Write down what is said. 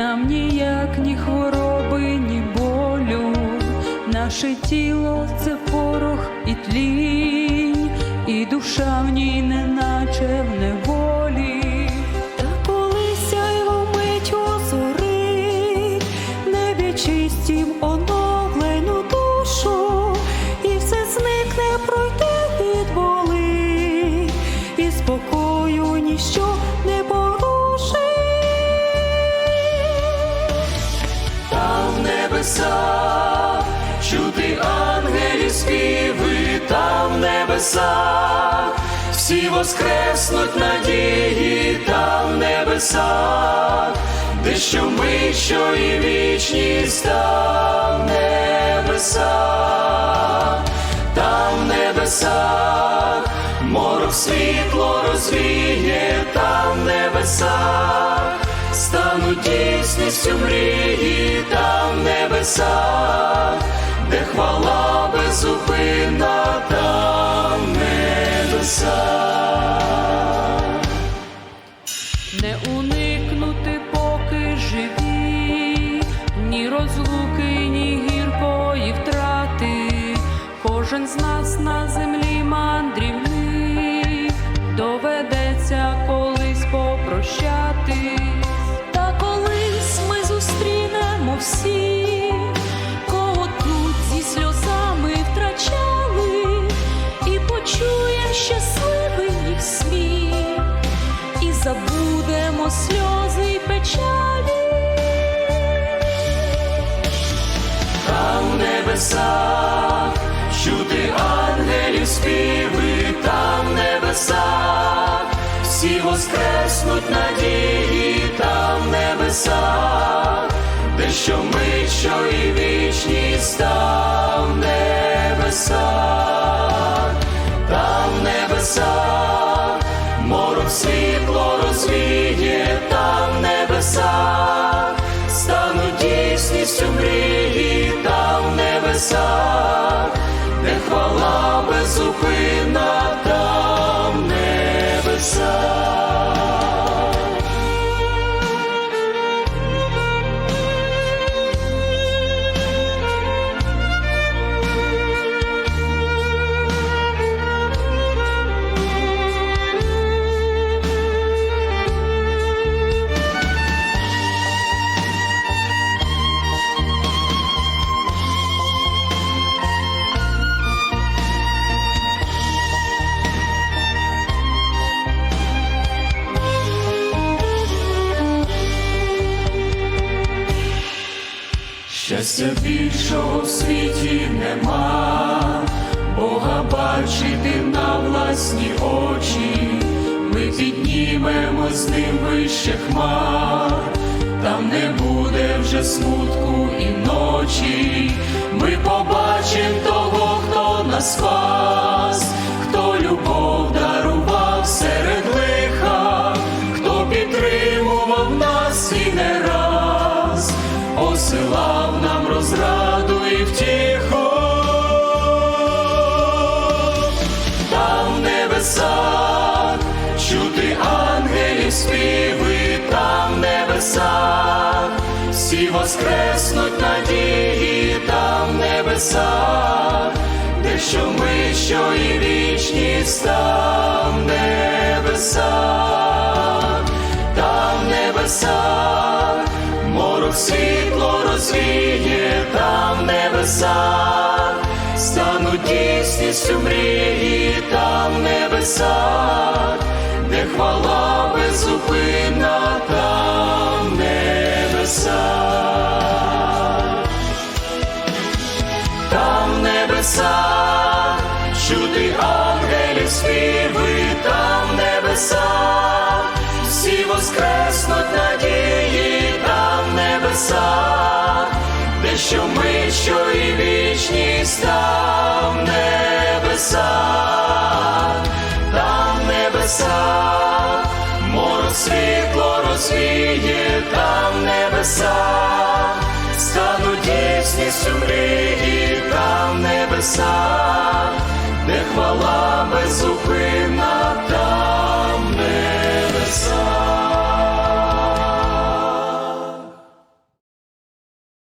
нам ніяк ні хвороби, ні болю, наше тіло це порох і тлінь, і душа в ній неначе в небо. Небесах чути ангелів співи, там в небесах всі воскреснуть надії, там в небесах, де що ми, що і вічність, там в небесах, там в небесах, морок світло розвіє, там в небесах стануть дійсністю мрії там в небесах, де хвала безупинна там в небесах. Не уникнути, поки живі, ні розлуки, ні гіркої втрати. Кожен з нас на землі мандрівник, доведеться колись попрощати. Всі, кого тут зі сльозами втрачали, і почуєм щасливий їх сміх і забудемо сльози й печалі. Там в небесах чути ангелів співи, там в небесах всі воскреснуть надії, що ми, що і вічність, там в небесах, там в небесах, світло розвіє, там в небесах, стануть дійсністю мрії, там в небесах, де хвала безупинна, Щастя більшого в світі нема, Бога бачити на власні очі, ми піднімемо з ним вище хмар, там не буде вже смутку і ночі, ми побачим того, хто нас спас, небесах. Чути ангелів співи, там в небесах. Всі воскреснуть надії, там в небесах, де що ми, що і вічність, там в небесах, там в небесах, морок світло розвіє, там в небесах, стануть дійсністю мрії, там в небесах, де хвала безупинна, там в небесах. Там в небесах чути ангелів співи, там в небесах, всі воскреснуть надії, там в небесах, де що ми, що і вічність, там в небесах, світло розвіє, там небеса, стануть дійсністю мрії, там небеса, де хвала безупинна, там